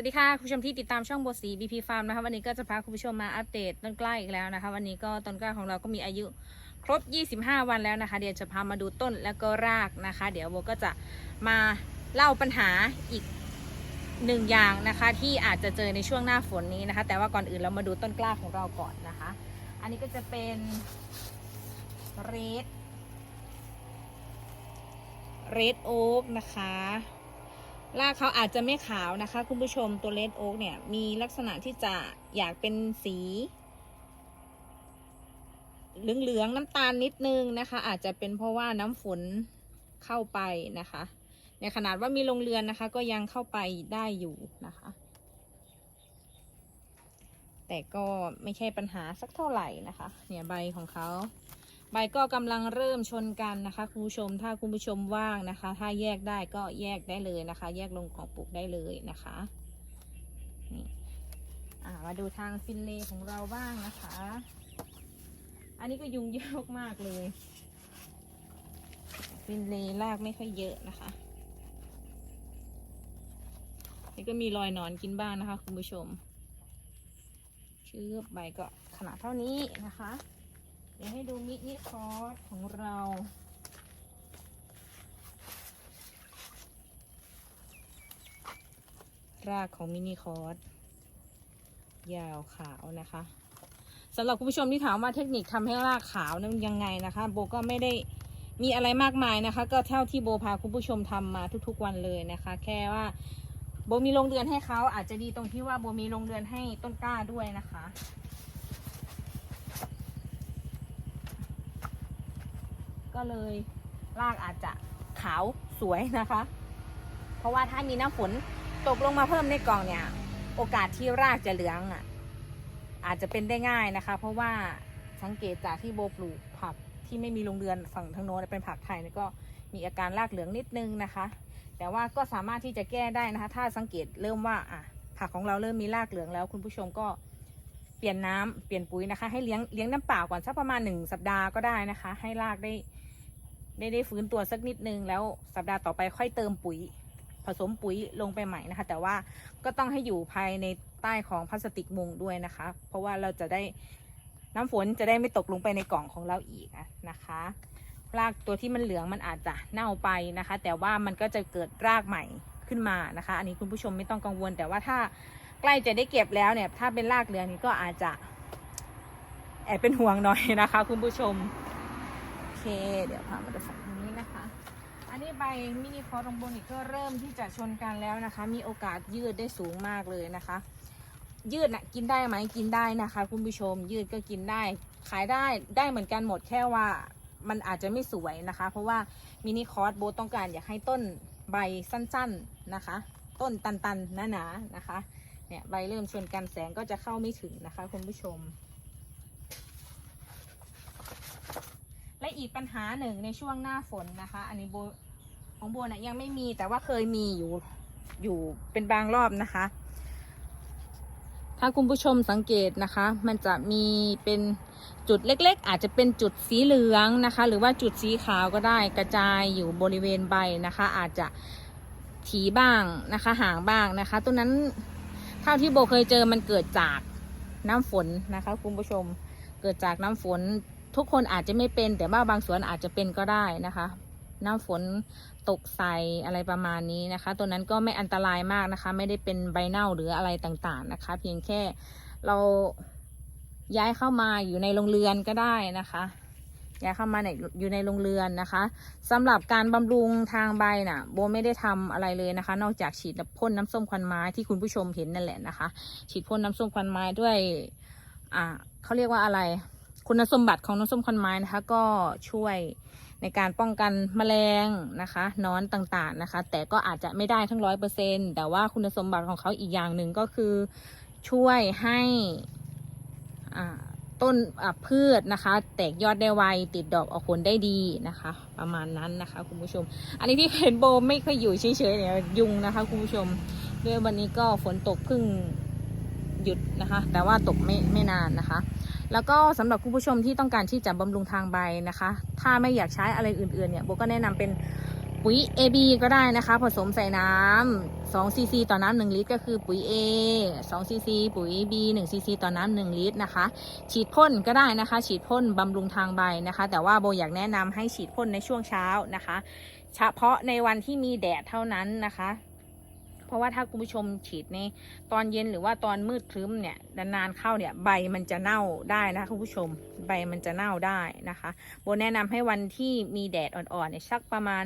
วัสดีค่ะ คุณผู้ชมที่ติดตามช่องโบสี BP Farm นะคะวันนี้ก็จะพาคุณผู้ชมมาอัปเดตต้นกล้าอีกแล้วนะคะ วันนี้ก็ต้นกล้าของเราก็มีอายุครบ 25 วันแล้วนะคะ เดี๋ยวจะพามาดูต้นแล้วก็รากนะคะ เดี๋ยวโบก็จะมาเล่าปัญหาอีกหนึ่งอย่างนะคะ ที่อาจจะเจอในช่วงหน้าฝนนี้นะคะ แต่ว่าก่อนอื่นเรามาดูต้นกล้าของเราก่อนนะคะ อันนี้ก็จะเป็นเรดเรดโอ๊กนะคะ รากเขาอาจจะไม่ขาวนะคะ คุณผู้ชมตัวเลดโอ๊กเนี่ย มีลักษณะที่จะอยากเป็นสี เหลืองๆน้ำตาลนิดนึงนะคะ อาจจะเป็นเพราะว่าน้ำฝนเข้าไปนะคะในขนาดว่ามีโรงเรือนนะคะ ก็ยังเข้าไปได้อยู่นะคะ แต่ก็ไม่ใช่ปัญหาสักเท่าไหร่นะคะ เนี่ยใบของเขา ใบก็กำลังเริ่มชนกันนะคะคุณผู้ชมถ้าคุณผู้ชมว่างนะคะ ถ้าแยกได้ก็แยกได้เลยนะคะ แยกลงของปลูกได้เลยนะคะนี่ามาดูทางฟินเลของเราบ้างนะคะ อันนี้ก็ยุงเยอะมากเลย ฟินเลย์รากไม่ค่อยเยอะนะคะ นี่ก็มีรอยหนอนกินบ้างนะคะ คุณผู้ชมชื่อใบก็ขนาดเท่านี้นะคะ ดี๋ยวให้ดูมินิคอร์สของเรา รากของมินิคอร์สยาวขาวนะคะสำหรับคุณผู้ชมที่ถามว่าเทคนิคทำให้รากขาวนั้นยังไงนะคะ โบก็ไม่ได้มีอะไรมากมายนะคะ ก็เท่าที่โบพาคุณผู้ชมทำมาทุกๆวันเลยนะคะ แค่ว่าโบมีโรงเรือนให้เขาอาจจะดีตรงที่ว่าโบมีโรงเรือนให้ต้นกล้าด้วยนะคะ ก็เลยรากอาจจะขาวสวยนะคะ เพราะว่าถ้ามีน้ำฝนตกลงมาเพิ่มในกล่องเนี่ย โอกาสที่รากจะเหลืองอะ อาจจะเป็นได้ง่ายนะคะ เพราะว่าสังเกตจากที่โบปลูกผักที่ไม่มีโรงเรือนฝั่งทางโน้นเป็นผักไทยเนี่ยก็มีอาการรากเหลืองนิดนึงนะคะ แต่ว่าก็สามารถที่จะแก้ได้นะคะ ถ้าสังเกตเริ่มว่าอะผักของเราเริ่มมีรากเหลืองแล้วคุณผู้ชมก็ เปลี่ยนน้ำเปลี่ยนปุ๋ยนะคะ ให้เลี้ยงเลี้ยงน้ำเปล่าก่อนสักประมาณหนึ่งสัปดาห์ก็ได้นะคะ ให้รากได้ได้ได้ฟื้นตัวสักนิดนึงแล้วสัปดาห์ต่อไปค่อยเติมปุ๋ย ผสมปุ๋ยลงไปใหม่นะคะ แต่ว่าก็ต้องให้อยู่ภายในใต้ของพลาสติกมุงด้วยนะคะ เพราะว่าเราจะได้น้ำฝนจะได้ไม่ตกลงไปในกล่องของเราอีกนะคะรากตัวที่มันเหลืองมันอาจจะเน่าไปนะคะ แต่ว่ามันก็จะเกิดรากใหม่ขึ้นมานะคะ อันนี้คุณผู้ชมไม่ต้องกังวล แต่ว่าถ้า ใกล้จะได้เก็บแล้วเนี่ย ถ้าเป็นรากเหลืองนี่ก็อาจจะ แอบเป็นห่วงหน่อยนะคะ คุณผู้ชม โอเค เดี๋ยวพามาดูฝั่งนี้นะคะ อันนี้ใบมินิคอร์ตรงบนนี่ก็เริ่มที่จะชนกันแล้วนะคะ มีโอกาสยืดได้สูงมากเลยนะคะ ยืดนะกินได้ไหมกินได้นะคะ คุณผู้ชม ยืดก็กินได้ ขายได้ได้เหมือนกันหมดแค่ว่ามันอาจจะไม่สวยนะคะ เพราะว่ามินิคอร์สโบต้องการอยากให้ต้นใบสั้น ๆนะคะ ต้นตันๆหนาๆนะคะ เนี่ยใบเริ่มชนกันแสงก็จะเข้าไม่ถึงนะคะ คุณผู้ชม และอีกปัญหาหนึ่งในช่วงหน้าฝนนะคะ อันนี้โบของโบนะยังไม่มีแต่ว่าเคยมีอยู่อยู่เป็นบางรอบนะคะ ถ้าคุณผู้ชมสังเกตนะคะ มันจะมีเป็นจุดเล็กๆ อาจจะเป็นจุดสีเหลืองนะคะ หรือว่าจุดสีขาวก็ได้กระจายอยู่บริเวณใบนะคะ อาจจะถีบ้างนะคะ ห่างบ้างนะคะ ตัวนั้น เท่าที่โบเคยเจอมันเกิดจากน้ำฝนนะคะ คุณผู้ชม เกิดจากน้ำฝนทุกคนอาจจะไม่เป็น แต่ว่าบางสวนอาจจะเป็นก็ได้นะคะ น้ำฝนตกใส่อะไรประมาณนี้นะคะ ตัวนั้นก็ไม่อันตรายมากนะคะ ไม่ได้เป็นใบเน่าหรืออะไรต่างๆนะคะ เพียงแค่เราย้ายเข้ามาอยู่ในโรงเรือนก็ได้นะคะ ย้ายเข้ามาในอยู่ในโรงเรือนนะคะสำหรับการบำรุงทางใบน่ะโบไม่ได้ทำอะไรเลยนะคะ นอกจากฉีดพ่นน้ำส้มควันไม้ที่คุณผู้ชมเห็นนั่นแหละนะคะ ฉีดพ่นน้ำส้มควันไม้ด้วยอ่าเขาเรียกว่าอะไร คุณสมบัติของน้ำส้มควันไม้นะคะ ก็ช่วยในการป้องกันแมลงนะคะนอนต่างๆนะคะ แต่ก็อาจจะไม่ได้ทั้งร้อยเปอร์เซ็นแต่ว่าคุณสมบัติของเขาอีกอย่างหนึ่งก็คือช่วยให้อ่า ต้นพืชนะคะ แตกยอดได้ไว ติดดอกออกผลได้ดีนะคะ ประมาณนั้นนะคะคุณผู้ชม อันนี้ที่เห็นโบไม่เคยอยู่เฉยๆเนี่ยยุงนะคะคุณผู้ชม ด้วยวันนี้ก็ฝนตกเพิ่งหยุดนะคะ แต่ว่าตกไม่ไม่นานนะคะ แล้วก็สำหรับคุณผู้ชมที่ต้องการที่จะบำรุงทางใบนะคะ ถ้าไม่อยากใช้อะไรอื่นๆเนี่ยโบก็แนะนำเป็น ปุ๋ย AB ก็ได้นะคะ ผสมใส่น้ำ2ซีซีต่อน้ำ1ลิตรก็คือปุ๋ย A 2ซีซีปุ๋ย B 1ซีซีต่อน้ำ1ลิตรนะคะ ฉีดพ่นก็ได้นะคะ ฉีดพ่นบำรุงทางใบนะคะ แต่ว่าโบอยากแนะนำให้ฉีดพ่นในช่วงเช้านะคะเฉพาะในวันที่มีแดดเท่านั้นนะคะ เพราะว่าถ้าคุณผู้ชมฉีดในตอนเย็นหรือว่าตอนมืดครึ้มเนี่ยนานๆเข้าเนี่ยใบมันจะเน่าได้นะคุณผู้ชม ใบมันจะเน่าได้นะคะโบแนะนำให้วันที่มีแดดอ่อนๆเนี่ยสักประมาณ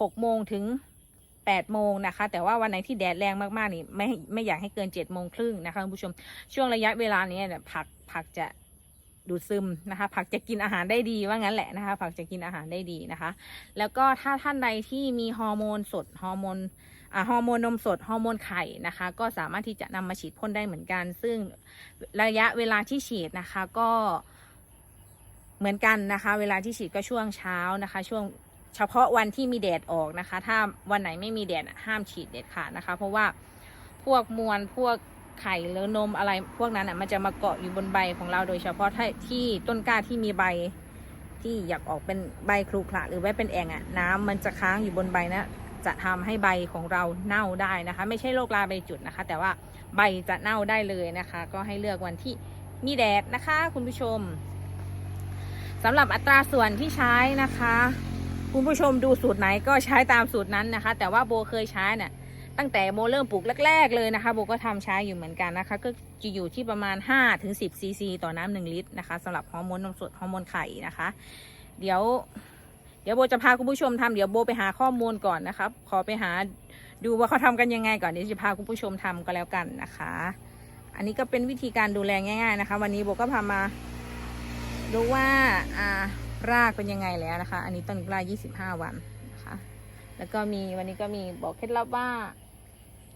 6โมงถึง8โมงนะคะ แต่ว่าวันไหนที่แดดแรงมากๆนี่ไม่ไม่อยากให้เกิน7โมงครึ่งนะคะคุณผู้ชม ช่วงระยะเวลานี้เนี่ยผักผักจะดูดซึมนะคะ ผักจะกินอาหารได้ดีว่างั้นแหละนะคะ ผักจะกินอาหารได้ดีนะคะ แล้วก็ถ้าท่านใดที่มีฮอร์โมนสดฮอร์โมนอ่าฮอร์โมนนมสดฮอร์โมนไข่นะคะ ก็สามารถที่จะนำมาฉีดพ่นได้เหมือนกัน ซึ่งระยะเวลาที่ฉีดนะคะก็เหมือนกันนะคะ เวลาที่ฉีดก็ช่วงเช้านะคะ ช่วง เฉพาะวันที่มีแดดออกนะคะ ถ้าวันไหนไม่มีแดดห้ามฉีดเด็ดขาดนะคะ เพราะว่าพวกมวลพวกไข่หรือนมอะไร พวกนั้นอะมันจะมาเกาะอยู่บนใบของเราโดยเฉพาะถ้าที่ต้นกล้าที่มีใบที่อยากออกเป็นใบครุขระหรือว่าเป็นแอ่งอะน้ำมันจะค้างอยู่บนใบนะจะทำให้ใบของเราเน่าได้นะคะ ไม่ใช่โรคราใบจุดนะคะ แต่ว่าใบจะเน่าได้เลยนะคะ ก็ให้เลือกวันที่มีแดดนะคะ คุณผู้ชมสำหรับอัตราส่วนที่ใช้นะคะ คุณผู้ชมดูสูตรไหนก็ใช้ตามสูตรนั้นนะคะ แต่ว่าโบเคยใช้เนี่ยตั้งแต่โบเริ่มปลูกแรก ๆ เลยนะคะโบก็ทำใช้อยู่เหมือนกันนะคะ ก็จะอยู่ที่ประมาณ5ถึง10ซีซีต่อน้ำหนึ่งลิตรนะคะสำหรับฮอร์โมนนมสดฮอร์โมนไข่นะคะ เดี๋ยว เดี๋ยวโบจะพาคุณผู้ชมทำเดี๋ยวโบไปหาข้อมูลก่อนนะครับขอไปหาดูว่าเขาทำกันยังไงก่อนเดี๋ยวจะพาคุณผู้ชมทำก็แล้วกันนะคะ อันนี้ก็เป็นวิธีการดูแลง่าย ๆนะคะ วันนี้โบก็พามาดูว่าอ่า รากเป็นยังไงแล้วนะคะ อันนี้ต้นกล้า 25 วันนะคะ แล้วก็มีวันนี้ก็มีบอกเคล็ดลับว่า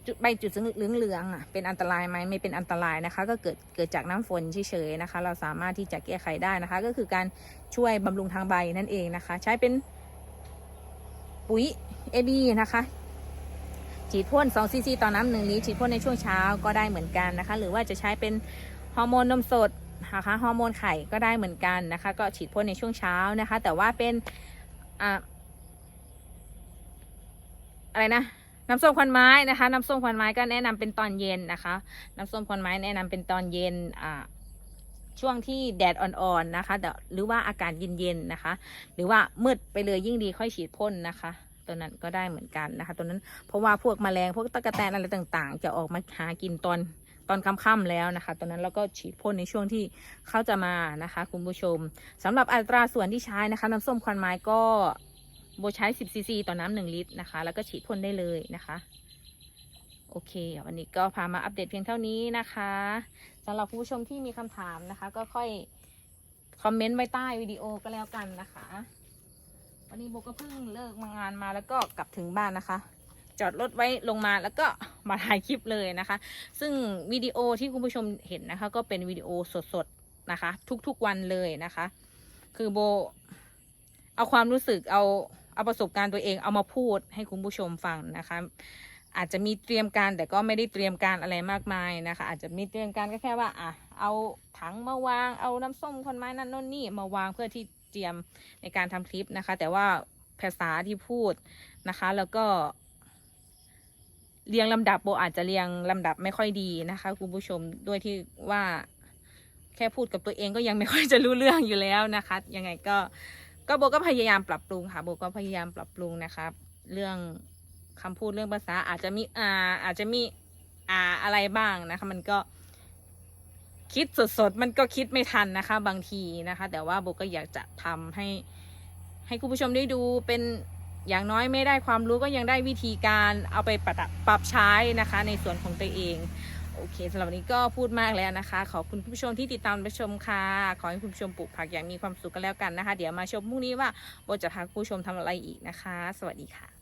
จุดใบจุดเหลืองเหลืองๆอะเป็นอันตรายไหมไม่เป็นอันตรายนะคะ ก็เกิดเกิดจากน้ำฝนเฉยๆนะคะ เราสามารถที่จะแก้ไขได้นะคะ ก็คือการช่วยบำรุงทางใบนั่นเองนะคะ ใช้เป็นปุ๋ย AB นะคะฉีดพ่น2ซีซีต่อน้ำหนึ่งลิตรฉีดพ่นในช่วงเช้าก็ได้เหมือนกันนะคะ หรือว่าจะใช้เป็นฮอร์โมนนมสด นะคะฮอร์โมนไข่ก็ได้เหมือนกันนะคะ ก็ฉีดพ่นในช่วงเช้านะคะ แต่ว่าเป็นอ่าอะไรนะน้ำส้มควันไม้นะคะน้ำส้มควันไม้ก็แนะนำเป็นตอนเย็นนะคะ น้ำส้มควันไม้แนะนำเป็นตอนเย็นอ่าช่วงที่แดดอ่อนๆนะคะแต่หรือว่าอากาศเย็นๆนะคะ หรือว่ามืดไปเลยยิ่งดีค่อยฉีดพ่นนะคะตัวนั้นก็ได้เหมือนกันนะคะตัวนั้นเพราะว่าพวกแมลงพวกตะกแตนอะไรต่างๆ จะออกมาหากินตอน ตอนค่ำๆแล้วนะคะ ตอนนั้นเราก็ฉีดพ่นในช่วงที่เขาจะมานะคะ คุณผู้ชมสำหรับอัตราส่วนที่ใช้นะคะ น้ำส้มควันไม้ก็โบใช้ 10ซีซีต่อน้ำหนึ่งลิตรนะคะ แล้วก็ฉีดพ่นได้เลยนะคะ โอเค วันนี้ก็พามาอัปเดตเพียงเท่านี้นะคะสำหรับผู้ชมที่มีคำถามนะคะ ก็ค่อยคอมเมนต์ไว้ใต้วิดีโอก็แล้วกันนะคะ วันนี้โบก็เพิ่งเลิกมางานมาแล้วก็กลับถึงบ้านนะคะ จอดรถไว้ลงมาแล้วก็มาถ่ายคลิปเลยนะคะ ซึ่งวิดีโอที่คุณผู้ชมเห็นนะคะ ก็เป็นวิดีโอสดๆนะคะ ทุกๆวันเลยนะคะ คือโบ เอาความรู้สึกเอาเอาประสบการณ์ตัวเองเอามาพูดให้คุณผู้ชมฟังนะคะ อาจจะมีเตรียมการแต่ก็ไม่ได้เตรียมการอะไรมากมายนะคะ อาจจะมีเตรียมการก็แค่ว่าอะเอาถังมาวางเอาน้ำส้มคนไม้นั่นน่นนี่มาวางเพื่อที่เตรียมในการทำคลิปนะคะ แต่ว่าภาษาที่พูดนะคะ แล้วก็ เรียงลำดับโบอาจจะเรียงลำดับไม่ค่อยดีนะคะคุณผู้ชมด้วยที่ว่าแค่พูดกับตัวเองก็ยังไม่ค่อยจะรู้เรื่องอยู่แล้วนะคะยังไงก็ก็โบก็พยายามปรับปรุงค่ะโบก็พยายามปรับปรุงนะคะเรื่องคำพูดเรื่องภาษาอาจจะมีอ่าอาจจะมีอ่าอะไรบ้างนะคะ มันก็คิดสดๆ มันก็คิดไม่ทันนะคะ บางทีนะคะ แต่ว่าโบก็อยากจะทำให้ให้คุณผู้ชมได้ดูเป็น อย่างน้อยไม่ได้ความรู้ก็ยังได้วิธีการเอาไปปรับปรับใช้นะคะในส่วนของตัวเอง โอเคสำหรับวันนี้ก็พูดมากแล้วนะคะ ขอบคุณผู้ชมที่ติดตามรับชมค่ะ ขอให้คุณผู้ชมปลูกผักอย่างมีความสุขกันแล้วกันนะคะ เดี๋ยวมาชมพรุ่งนี้ว่าโบจะพาผู้ชมทำอะไรอีกนะคะ สวัสดีค่ะ